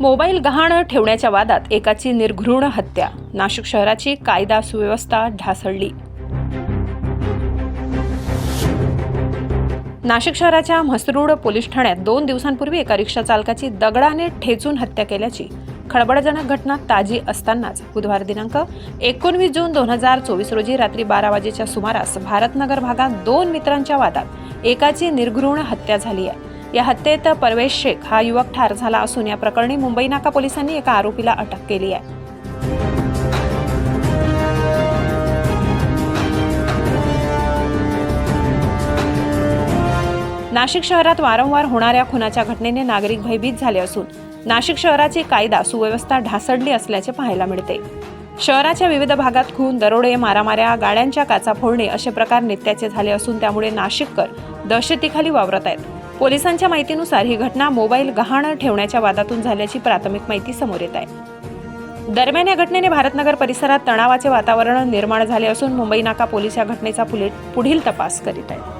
Mobile गहाण ठेवण्याच्या वादात एकाची निर्घृण हत्या. नाशिक शहराची कायदा सुव्यवस्था ढासळली. नाशिक शहराच्या म्हसरूड पोलीस ठाण्यात दोन दिवसांपूर्वी एका रिक्षा चालकाची दगडाने ठेचून हत्या केल्याची खळबळजनक घटना ताजी असतानाच बुधवार दिनांक एकोणवीस जून दोन हजार चोवीस रोजी रात्री बारा वाजेच्या सुमारास भारतनगर भागात दोन मित्रांच्या वादात एकाची निर्घृण हत्या झाली आहे. या हत्येत परवेश शेख हा युवक ठार झाला असून या प्रकरणी मुंबई नाका पोलिसांनी एका आरोपीला अटक केली आहे. नाशिक शहरात वारंवार होणाऱ्या खुनाच्या घटनेने नागरिक भयभीत झाले असून नाशिक शहराची कायदा सुव्यवस्था ढासळली असल्याचे पाहायला मिळते. शहराच्या विविध भागात खून दरोडे मारामाऱ्या गाड्यांच्या काचा फोडणे असे प्रकार नित्याचे झाले असून त्यामुळे नाशिककर दहशतीखाली वावरत आहेत. पोलिसांच्या माहितीनुसार ही घटना मोबाईल गहाण ठेवण्याच्या वादातून झाल्याची प्राथमिक माहिती समोर येत आहे. दरम्यान या घटनेने भारतनगर परिसरात तणावाचे वातावरण निर्माण झाले असून मुंबई नाका पोलीस या घटनेचा पुढील पुढील तपास करीत आहेत.